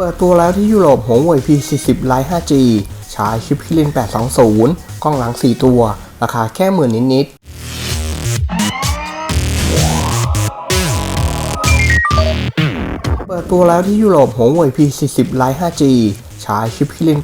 เปิดตัวแล้วที่ยุโรปหัวเว่ย P40 Lite 5G ใช้ชิปคิริน 820 กล้องหลัง 4 ตัว ราคาแค่หมื่นนิดๆ เปิดตัวแล้วที่ยุโรปหัวเว่ย P40 Lite 5G ใช้ชิปคิริน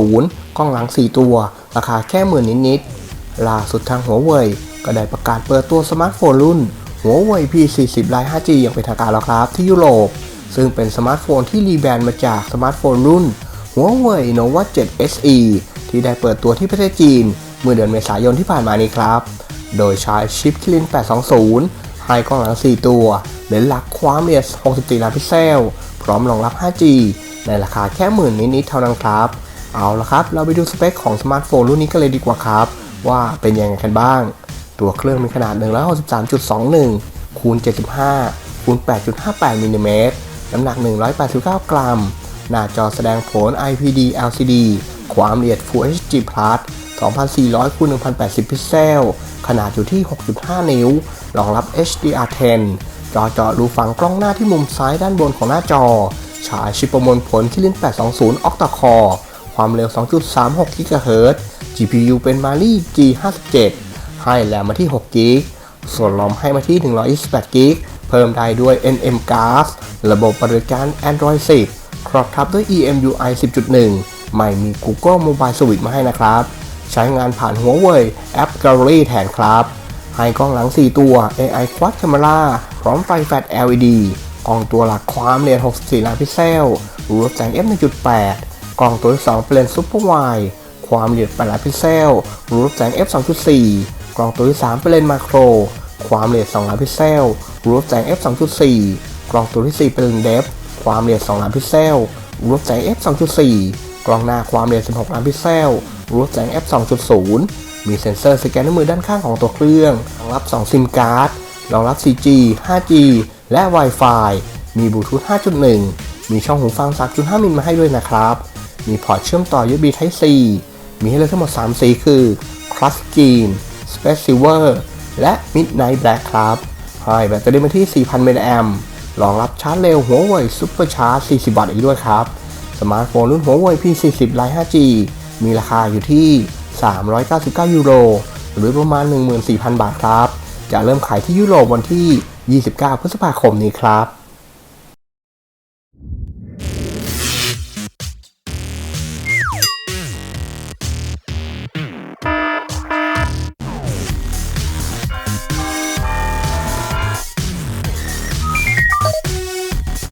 820 กล้องหลัง 4 ตัว ราคาแค่หมื่นนิดๆ ล่าสุดทางหัวเว่ยก็ได้ประกาศเปิดตัวสมาร์ทโฟนรุ่นหัวเว่ย P40 Lite 5G อย่างเป็นทางการแล้วครับที่ยุโรป ซึ่งเป็นสมาร์ทโฟนที่รีแบรนด์มาจากสมาร์ทโฟนรุ่นหัวเว่ย Nova 7 SE ที่ได้เปิดตัวที่ประเทศจีน เมื่อเดือนเมษายนที่ผ่านมานี้ครับ โดยใช้ชิปคิริน820 ให้กล้องหลัง 4 ตัว เลนส์หลักความละเอียด 64 ล้านพิกเซล พร้อมรองรับ 5G ในราคาแค่หมื่นนิดๆเท่านั้นครับ เอาละครับ เราไปดูสเปคของสมาร์ทโฟนรุ่นนี้กันเลยดีกว่าครับ ว่าเป็นยังไงกันบ้าง ตัวเครื่องมีขนาด 163.21 คูณ 75 คูณ 8.58มิลลิเมตร น้ำหนัก 189 กรัม หน้าจอแสดงผล IPD LCD ความละเอียด Full HD Plus 2400คูณ1080 พิกเซล ขนาดอยู่ที่ 6.5 นิ้ว รองรับ HDR10 จอเจาะรูฝังกล้องหน้าที่มุมซ้ายด้านบนของหน้าจอ ฉายชิปประมวลผลคิริน 820 Octa Core ความเร็ว 2.36 GHz GPU เป็น Mali G57 ให้แรมมาที่ 6 g b ส่วนรอมให้มาที่ 128 g b เพิ่มได้ด้วย NM Gas ระบบบริการ Android 10 ครอบทับด้วย EMUI 10.1ไม่มี Google Mobile Suite มาให้นะครับ ใช้งานผ่านหัวเว่ย App Gallery แทนครับให้กล้องหลัง 4 ตัว AI Quad Camera พร้อมไฟแฟลช LED กล้องตัวหลักความละเอียด64 ล้านพิกเซลรูปแสง f 1.8 กล้องตัวที่2เป็นเลนส์ Super Wide ความละเอียด8ล้านพิกเซลรูปแสง f 2.4 กล้องตัวที่3เป็นเลนส์มาโคร ความละเอียด2ล้านพิกเซลรูปแสง f 2.4 กล้องตัวที่ 4 เป็นเลนเดฟความละเอียด2ล้านพิกเซลรูปแสง f 2.4 กล้องหน้าความละเอียด16ล้านพิกเซลรูปแสง f 2.0 มีเซ็นเซอร์สแกนนิ้วมือด้านข้างของตัวเครื่องรองรับ 2 ซิมการ์ดรองรับ 4G 5G และ Wi-Fi มีบลูทูธ 5.1 มีช่องหูฟัง 3.5 มิลมาให้ด้วยนะครับ มีพอร์ตเชื่อมต่อ USB Type C มีให้เลือกทั้งหมด 3 สีคือ Crust Green Space Silver และ Midnight Black ครับให้แบตเตอรี่มาที่ 4,000มิลลิแอมรองรับชาร์จเร็วหัวเว่ย Super Charge 40 วัตต์อีกด้วยครับ สมาร์ทโฟนรุ่นหัวเว่ย P40 Lite 5G มีราคาอยู่ที่ 399 ยูโร หรือประมาณ 14,000 บาทครับ จะเริ่มขายที่ยุโรปวันที่ 29 พฤษภาคมนี้ครับ